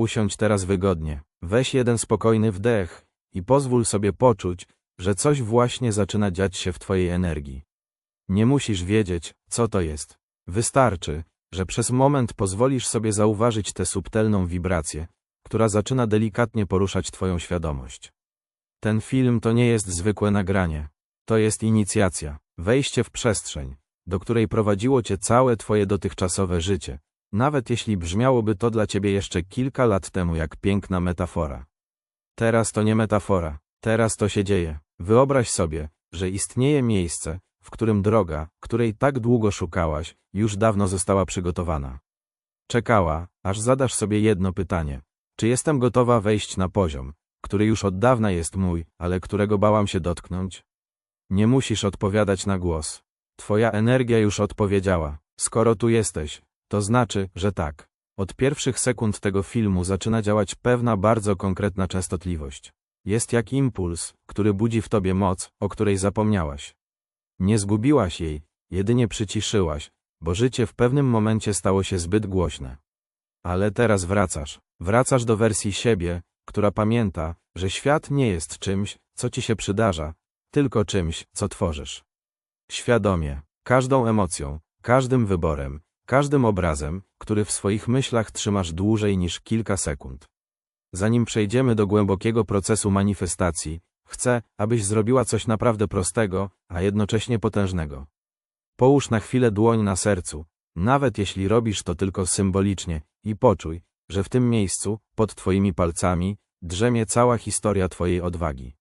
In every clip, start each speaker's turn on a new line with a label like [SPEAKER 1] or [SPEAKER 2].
[SPEAKER 1] Usiądź teraz wygodnie. Weź jeden spokojny wdech i pozwól sobie poczuć, że coś właśnie zaczyna dziać się w Twojej energii. Nie musisz wiedzieć, co to jest. Wystarczy, że przez moment pozwolisz sobie zauważyć tę subtelną wibrację, która zaczyna delikatnie poruszać Twoją świadomość. Ten film to nie jest zwykłe nagranie. To jest inicjacja, wejście w przestrzeń, do której prowadziło Cię całe Twoje dotychczasowe życie, nawet jeśli brzmiałoby to dla Ciebie jeszcze kilka lat temu jak piękna metafora. Teraz to nie metafora, teraz to się dzieje. Wyobraź sobie, że istnieje miejsce, w którym droga, której tak długo szukałaś, już dawno została przygotowana. Czekała, aż zadasz sobie jedno pytanie. Czy jestem gotowa wejść na poziom, który już od dawna jest mój, ale którego bałam się dotknąć? Nie musisz odpowiadać na głos. Twoja energia już odpowiedziała. Skoro tu jesteś, to znaczy, że tak. Od pierwszych sekund tego filmu zaczyna działać pewna bardzo konkretna częstotliwość. Jest jak impuls, który budzi w tobie moc, o której zapomniałaś. Nie zgubiłaś jej, jedynie przyciszyłaś, bo życie w pewnym momencie stało się zbyt głośne. Ale teraz wracasz. Wracasz do wersji siebie, która pamięta, że świat nie jest czymś, co ci się przydarza, tylko czymś, co tworzysz. Świadomie, każdą emocją, każdym wyborem, każdym obrazem, który w swoich myślach trzymasz dłużej niż kilka sekund. Zanim przejdziemy do głębokiego procesu manifestacji, chcę, abyś zrobiła coś naprawdę prostego, a jednocześnie potężnego. Połóż na chwilę dłoń na sercu, nawet jeśli robisz to tylko symbolicznie, i poczuj, że w tym miejscu, pod Twoimi palcami, drzemie cała historia Twojej odwagi.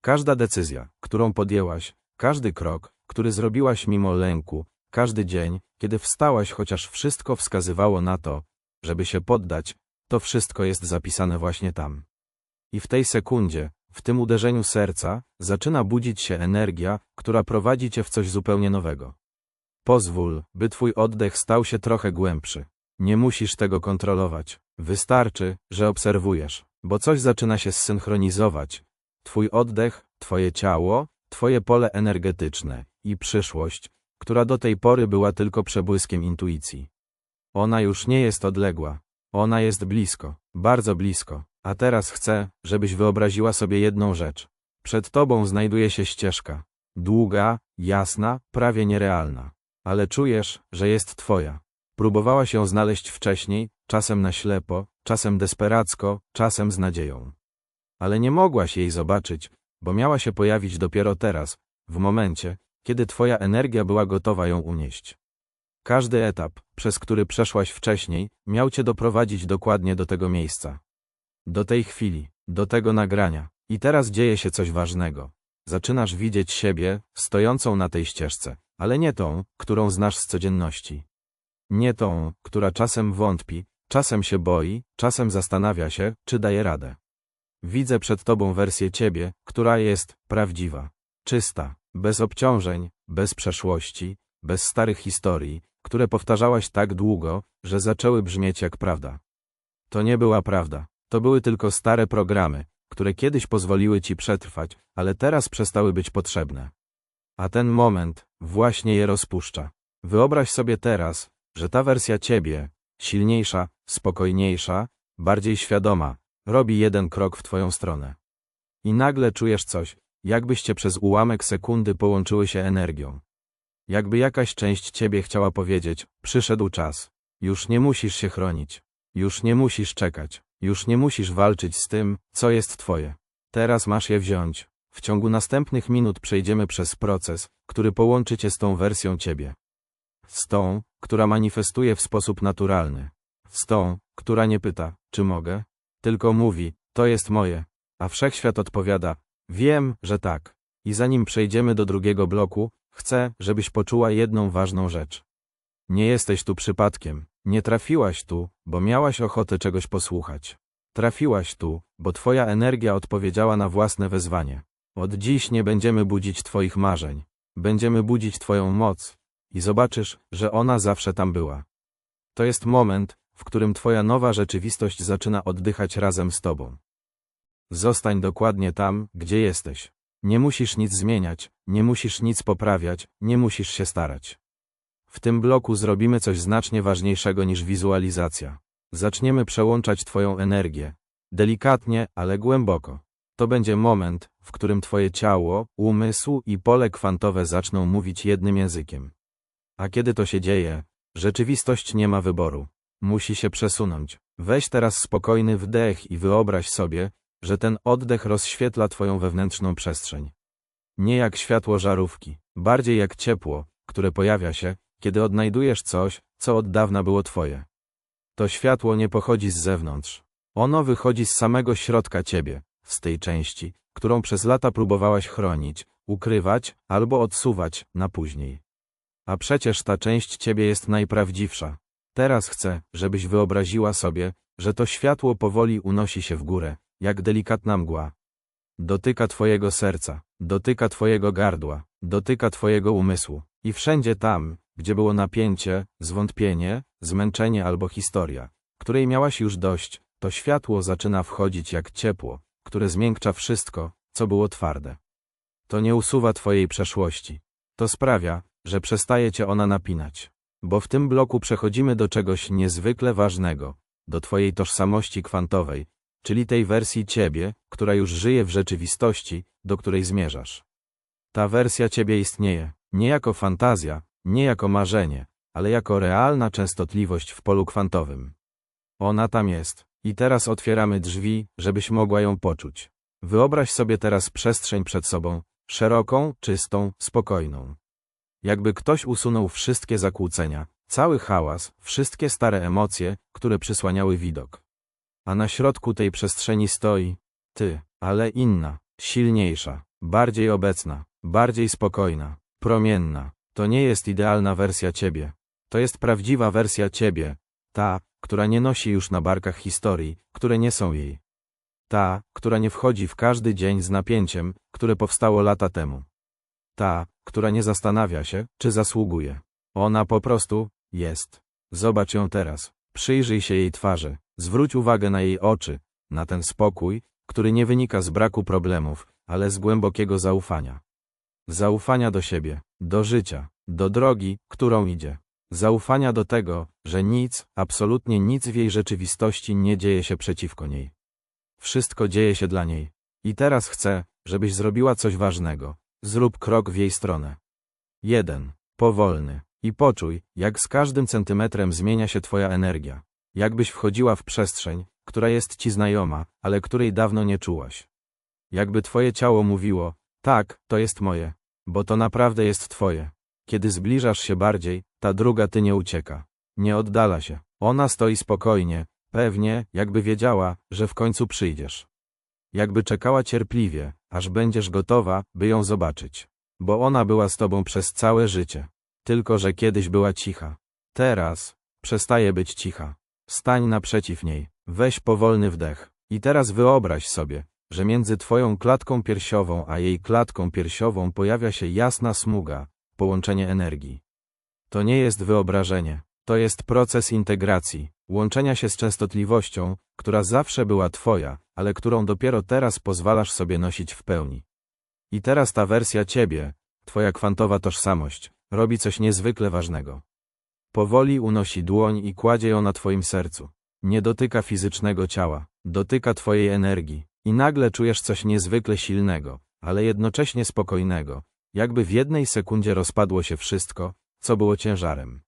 [SPEAKER 1] Każda decyzja, którą podjęłaś, każdy krok, który zrobiłaś mimo lęku, każdy dzień, kiedy wstałaś, chociaż wszystko wskazywało na to, żeby się poddać, to wszystko jest zapisane właśnie tam. I w tej sekundzie, w tym uderzeniu serca, zaczyna budzić się energia, która prowadzi cię w coś zupełnie nowego. Pozwól, by twój oddech stał się trochę głębszy. Nie musisz tego kontrolować. Wystarczy, że obserwujesz, bo coś zaczyna się zsynchronizować. Twój oddech, twoje ciało, twoje pole energetyczne i przyszłość, która do tej pory była tylko przebłyskiem intuicji. Ona już nie jest odległa. Ona jest blisko, bardzo blisko. A teraz chcę, żebyś wyobraziła sobie jedną rzecz. Przed tobą znajduje się ścieżka. Długa, jasna, prawie nierealna. Ale czujesz, że jest twoja. Próbowałaś ją znaleźć wcześniej, czasem na ślepo, czasem desperacko, czasem z nadzieją. Ale nie mogłaś jej zobaczyć, bo miała się pojawić dopiero teraz, w momencie, kiedy twoja energia była gotowa ją unieść. Każdy etap, przez który przeszłaś wcześniej, miał cię doprowadzić dokładnie do tego miejsca. Do tej chwili, do tego nagrania. I teraz dzieje się coś ważnego. Zaczynasz widzieć siebie, stojącą na tej ścieżce, ale nie tą, którą znasz z codzienności. Nie tą, która czasem wątpi, czasem się boi, czasem zastanawia się, czy daje radę. Widzę przed tobą wersję ciebie, która jest prawdziwa, czysta, bez obciążeń, bez przeszłości, bez starych historii, które powtarzałaś tak długo, że zaczęły brzmieć jak prawda. To nie była prawda, to były tylko stare programy, które kiedyś pozwoliły ci przetrwać, ale teraz przestały być potrzebne. A ten moment właśnie je rozpuszcza. Wyobraź sobie teraz, że ta wersja ciebie, silniejsza, spokojniejsza, bardziej świadoma, robi jeden krok w twoją stronę. I nagle czujesz coś, jakbyście przez ułamek sekundy połączyły się energią. Jakby jakaś część ciebie chciała powiedzieć, przyszedł czas. Już nie musisz się chronić. Już nie musisz czekać. Już nie musisz walczyć z tym, co jest twoje. Teraz masz je wziąć. W ciągu następnych minut przejdziemy przez proces, który połączy cię z tą wersją ciebie. Z tą, która manifestuje w sposób naturalny. Z tą, która nie pyta, czy mogę, tylko mówi, to jest moje. A wszechświat odpowiada, wiem, że tak. I zanim przejdziemy do drugiego bloku, chcę, żebyś poczuła jedną ważną rzecz. Nie jesteś tu przypadkiem. Nie trafiłaś tu, bo miałaś ochotę czegoś posłuchać. Trafiłaś tu, bo twoja energia odpowiedziała na własne wezwanie. Od dziś nie będziemy budzić twoich marzeń. Będziemy budzić twoją moc. I zobaczysz, że ona zawsze tam była. To jest moment, w którym twoja nowa rzeczywistość zaczyna oddychać razem z tobą. Zostań dokładnie tam, gdzie jesteś. Nie musisz nic zmieniać, nie musisz nic poprawiać, nie musisz się starać. W tym bloku zrobimy coś znacznie ważniejszego niż wizualizacja. Zaczniemy przełączać Twoją energię. Delikatnie, ale głęboko. To będzie moment, w którym Twoje ciało, umysł i pole kwantowe zaczną mówić jednym językiem. A kiedy to się dzieje, rzeczywistość nie ma wyboru. Musi się przesunąć. Weź teraz spokojny wdech i wyobraź sobie, że ten oddech rozświetla Twoją wewnętrzną przestrzeń. Nie jak światło żarówki, bardziej jak ciepło, które pojawia się, kiedy odnajdujesz coś, co od dawna było Twoje. To światło nie pochodzi z zewnątrz. Ono wychodzi z samego środka Ciebie, z tej części, którą przez lata próbowałaś chronić, ukrywać albo odsuwać na później. A przecież ta część Ciebie jest najprawdziwsza. Teraz chcę, żebyś wyobraziła sobie, że to światło powoli unosi się w górę, jak delikatna mgła. Dotyka Twojego serca, dotyka Twojego gardła, dotyka Twojego umysłu. I wszędzie tam, gdzie było napięcie, zwątpienie, zmęczenie albo historia, której miałaś już dość, to światło zaczyna wchodzić jak ciepło, które zmiękcza wszystko, co było twarde. To nie usuwa Twojej przeszłości. To sprawia, że przestaje Cię ona napinać. Bo w tym bloku przechodzimy do czegoś niezwykle ważnego, do Twojej tożsamości kwantowej, czyli tej wersji Ciebie, która już żyje w rzeczywistości, do której zmierzasz. Ta wersja Ciebie istnieje, nie jako fantazja, nie jako marzenie, ale jako realna częstotliwość w polu kwantowym. Ona tam jest. I teraz otwieramy drzwi, żebyś mogła ją poczuć. Wyobraź sobie teraz przestrzeń przed sobą, szeroką, czystą, spokojną. Jakby ktoś usunął wszystkie zakłócenia, cały hałas, wszystkie stare emocje, które przysłaniały widok. A na środku tej przestrzeni stoi ty, ale inna, silniejsza, bardziej obecna, bardziej spokojna, promienna. To nie jest idealna wersja ciebie. To jest prawdziwa wersja ciebie, ta, która nie nosi już na barkach historii, które nie są jej. Ta, która nie wchodzi w każdy dzień z napięciem, które powstało lata temu. Ta, która nie zastanawia się, czy zasługuje. Ona po prostu jest. Zobacz ją teraz. Przyjrzyj się jej twarzy. Zwróć uwagę na jej oczy, na ten spokój, który nie wynika z braku problemów, ale z głębokiego zaufania. Zaufania do siebie, do życia, do drogi, którą idzie. Zaufania do tego, że nic, absolutnie nic w jej rzeczywistości nie dzieje się przeciwko niej. Wszystko dzieje się dla niej. I teraz chcę, żebyś zrobiła coś ważnego. Zrób krok w jej stronę. 1. Powolny. I poczuj, jak z każdym centymetrem zmienia się twoja energia. Jakbyś wchodziła w przestrzeń, która jest ci znajoma, ale której dawno nie czułaś. Jakby twoje ciało mówiło, tak, to jest moje, bo to naprawdę jest twoje. Kiedy zbliżasz się bardziej, ta druga ty nie ucieka. Nie oddala się. Ona stoi spokojnie, pewnie, jakby wiedziała, że w końcu przyjdziesz. Jakby czekała cierpliwie, aż będziesz gotowa, by ją zobaczyć. Bo ona była z tobą przez całe życie. Tylko, że kiedyś była cicha. Teraz przestaje być cicha. Stań naprzeciw niej, weź powolny wdech. I teraz wyobraź sobie, że między twoją klatką piersiową a jej klatką piersiową pojawia się jasna smuga, połączenie energii. To nie jest wyobrażenie, to jest proces integracji, łączenia się z częstotliwością, która zawsze była Twoja, ale którą dopiero teraz pozwalasz sobie nosić w pełni. I teraz ta wersja Ciebie, Twoja kwantowa tożsamość, robi coś niezwykle ważnego. Powoli unosi dłoń i kładzie ją na Twoim sercu. Nie dotyka fizycznego ciała, dotyka Twojej energii. I nagle czujesz coś niezwykle silnego, ale jednocześnie spokojnego, jakby w jednej sekundzie rozpadło się wszystko, co było ciężarem.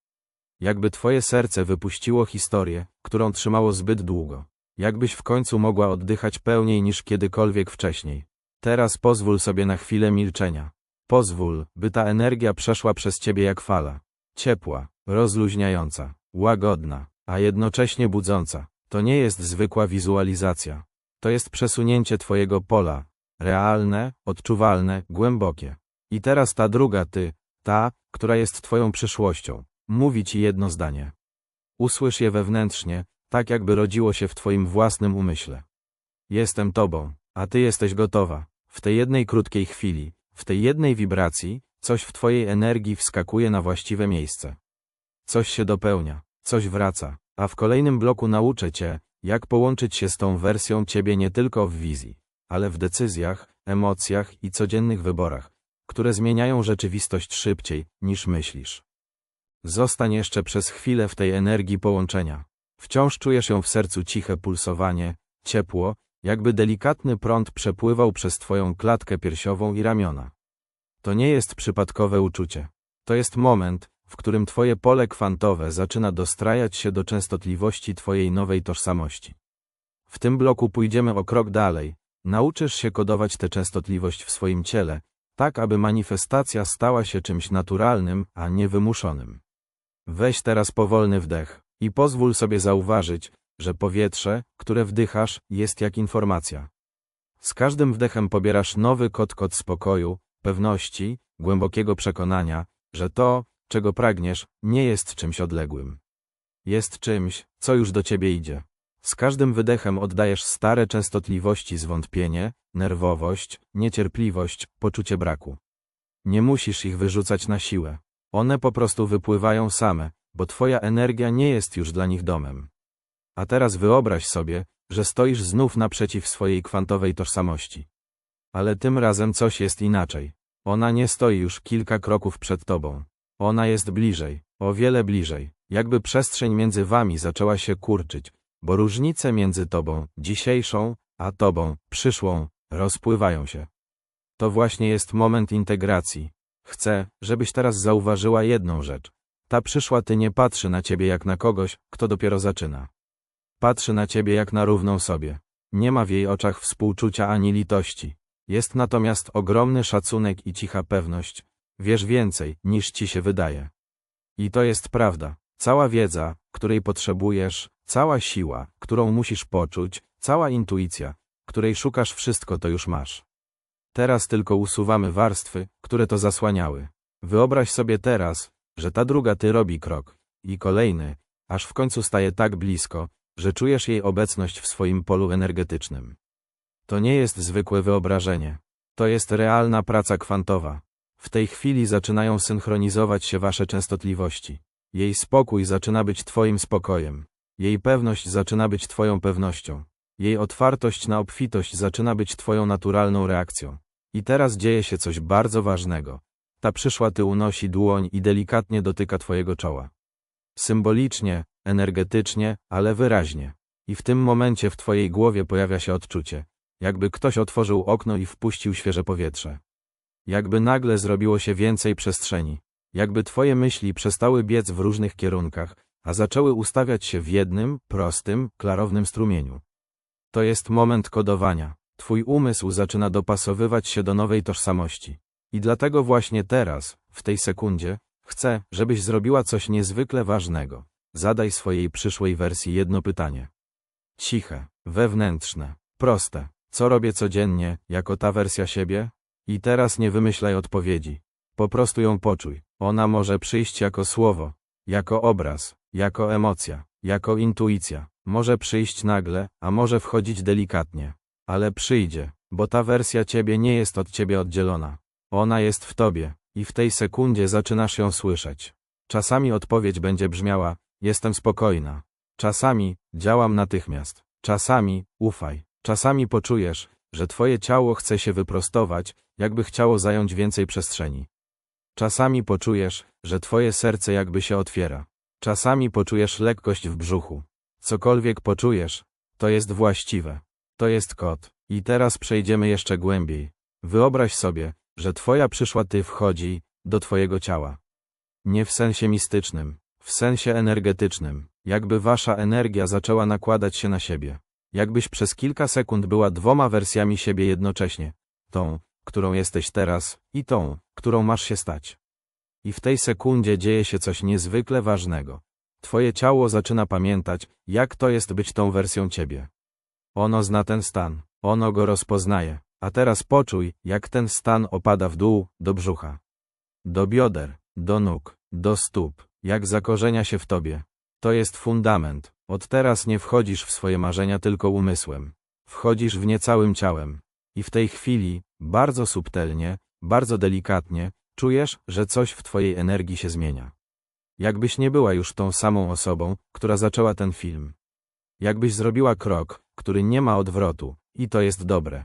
[SPEAKER 1] Jakby twoje serce wypuściło historię, którą trzymało zbyt długo. Jakbyś w końcu mogła oddychać pełniej niż kiedykolwiek wcześniej. Teraz pozwól sobie na chwilę milczenia. Pozwól, by ta energia przeszła przez ciebie jak fala. Ciepła, rozluźniająca, łagodna, a jednocześnie budząca. To nie jest zwykła wizualizacja. To jest przesunięcie twojego pola. Realne, odczuwalne, głębokie. I teraz ta druga ty, ta, która jest twoją przyszłością, mówi ci jedno zdanie. Usłysz je wewnętrznie, tak jakby rodziło się w twoim własnym umyśle. Jestem tobą, a ty jesteś gotowa. W tej jednej krótkiej chwili, w tej jednej wibracji, coś w twojej energii wskakuje na właściwe miejsce. Coś się dopełnia, coś wraca, a w kolejnym bloku nauczę cię, jak połączyć się z tą wersją ciebie nie tylko w wizji, ale w decyzjach, emocjach i codziennych wyborach, które zmieniają rzeczywistość szybciej, niż myślisz. Zostań jeszcze przez chwilę w tej energii połączenia. Wciąż czujesz ją w sercu ciche pulsowanie, ciepło, jakby delikatny prąd przepływał przez twoją klatkę piersiową i ramiona. To nie jest przypadkowe uczucie. To jest moment, w którym twoje pole kwantowe zaczyna dostrajać się do częstotliwości twojej nowej tożsamości. W tym bloku pójdziemy o krok dalej. Nauczysz się kodować tę częstotliwość w swoim ciele, tak aby manifestacja stała się czymś naturalnym, a nie wymuszonym. Weź teraz powolny wdech i pozwól sobie zauważyć, że powietrze, które wdychasz, jest jak informacja. Z każdym wdechem pobierasz nowy kod kod spokoju, pewności, głębokiego przekonania, że to, czego pragniesz, nie jest czymś odległym. Jest czymś, co już do ciebie idzie. Z każdym wydechem oddajesz stare częstotliwości zwątpienie, nerwowość, niecierpliwość, poczucie braku. Nie musisz ich wyrzucać na siłę. One po prostu wypływają same, bo twoja energia nie jest już dla nich domem. A teraz wyobraź sobie, że stoisz znów naprzeciw swojej kwantowej tożsamości. Ale tym razem coś jest inaczej. Ona nie stoi już kilka kroków przed tobą. Ona jest bliżej, o wiele bliżej, jakby przestrzeń między wami zaczęła się kurczyć, bo różnice między tobą, dzisiejszą, a tobą, przyszłą, rozpływają się. To właśnie jest moment integracji. Chcę, żebyś teraz zauważyła jedną rzecz. Ta przyszła ty nie patrzy na ciebie jak na kogoś, kto dopiero zaczyna. Patrzy na ciebie jak na równą sobie. Nie ma w jej oczach współczucia ani litości. Jest natomiast ogromny szacunek i cicha pewność. Wiesz więcej, niż ci się wydaje. I to jest prawda. Cała wiedza, której potrzebujesz, cała siła, którą musisz poczuć, cała intuicja, której szukasz wszystko to już masz. Teraz tylko usuwamy warstwy, które to zasłaniały. Wyobraź sobie teraz, że ta druga ty robi krok. I kolejny, aż w końcu staje tak blisko, że czujesz jej obecność w swoim polu energetycznym. To nie jest zwykłe wyobrażenie. To jest realna praca kwantowa. W tej chwili zaczynają synchronizować się wasze częstotliwości. Jej spokój zaczyna być twoim spokojem. Jej pewność zaczyna być twoją pewnością. Jej otwartość na obfitość zaczyna być twoją naturalną reakcją. I teraz dzieje się coś bardzo ważnego. Ta przyszła ty unosi dłoń i delikatnie dotyka twojego czoła. Symbolicznie, energetycznie, ale wyraźnie. I w tym momencie w twojej głowie pojawia się odczucie, jakby ktoś otworzył okno i wpuścił świeże powietrze. Jakby nagle zrobiło się więcej przestrzeni. Jakby twoje myśli przestały biec w różnych kierunkach, a zaczęły ustawiać się w jednym, prostym, klarownym strumieniu. To jest moment kodowania. Twój umysł zaczyna dopasowywać się do nowej tożsamości. I dlatego właśnie teraz, w tej sekundzie, chcę, żebyś zrobiła coś niezwykle ważnego. Zadaj swojej przyszłej wersji jedno pytanie. Ciche, wewnętrzne, proste. Co robię codziennie, jako ta wersja siebie? I teraz nie wymyślaj odpowiedzi. Po prostu ją poczuj. Ona może przyjść jako słowo, jako obraz, jako emocja, jako intuicja. Może przyjść nagle, a może wchodzić delikatnie. Ale przyjdzie, bo ta wersja ciebie nie jest od ciebie oddzielona. Ona jest w tobie i w tej sekundzie zaczynasz ją słyszeć. Czasami odpowiedź będzie brzmiała: Jestem spokojna. Czasami działam natychmiast. Czasami ufaj. Czasami poczujesz, że twoje ciało chce się wyprostować, jakby chciało zająć więcej przestrzeni. Czasami poczujesz, że twoje serce jakby się otwiera. Czasami poczujesz lekkość w brzuchu. Cokolwiek poczujesz, to jest właściwe. To jest kod. I teraz przejdziemy jeszcze głębiej. Wyobraź sobie, że twoja przyszła ty wchodzi do twojego ciała. Nie w sensie mistycznym, w sensie energetycznym, jakby wasza energia zaczęła nakładać się na siebie. Jakbyś przez kilka sekund była dwoma wersjami siebie jednocześnie. Tą, którą jesteś teraz, i tą, którą masz się stać. I w tej sekundzie dzieje się coś niezwykle ważnego. Twoje ciało zaczyna pamiętać, jak to jest być tą wersją ciebie. Ono zna ten stan, ono go rozpoznaje, a teraz poczuj, jak ten stan opada w dół, do brzucha. Do bioder, do nóg, do stóp, jak zakorzenia się w tobie. To jest fundament. Od teraz nie wchodzisz w swoje marzenia tylko umysłem. Wchodzisz w nie całym ciałem. I w tej chwili, bardzo subtelnie, bardzo delikatnie, czujesz, że coś w twojej energii się zmienia. Jakbyś nie była już tą samą osobą, która zaczęła ten film. Jakbyś zrobiła krok, który nie ma odwrotu, i to jest dobre.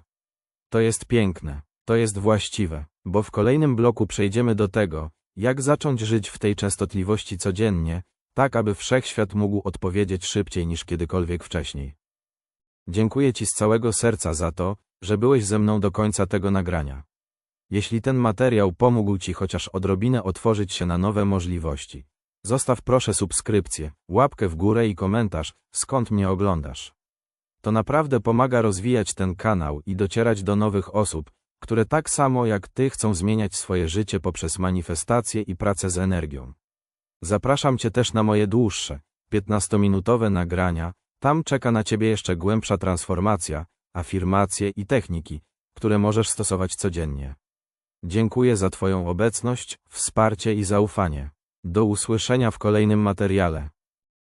[SPEAKER 1] To jest piękne, to jest właściwe, bo w kolejnym bloku przejdziemy do tego, jak zacząć żyć w tej częstotliwości codziennie, tak aby wszechświat mógł odpowiedzieć szybciej niż kiedykolwiek wcześniej. Dziękuję Ci z całego serca za to, że byłeś ze mną do końca tego nagrania. Jeśli ten materiał pomógł Ci chociaż odrobinę otworzyć się na nowe możliwości, zostaw proszę subskrypcję, łapkę w górę i komentarz, skąd mnie oglądasz. To naprawdę pomaga rozwijać ten kanał i docierać do nowych osób, które tak samo jak Ty chcą zmieniać swoje życie poprzez manifestację i pracę z energią. Zapraszam Cię też na moje dłuższe, 15-minutowe nagrania, tam czeka na Ciebie jeszcze głębsza transformacja, afirmacje i techniki, które możesz stosować codziennie. Dziękuję za Twoją obecność, wsparcie i zaufanie. Do usłyszenia w kolejnym materiale.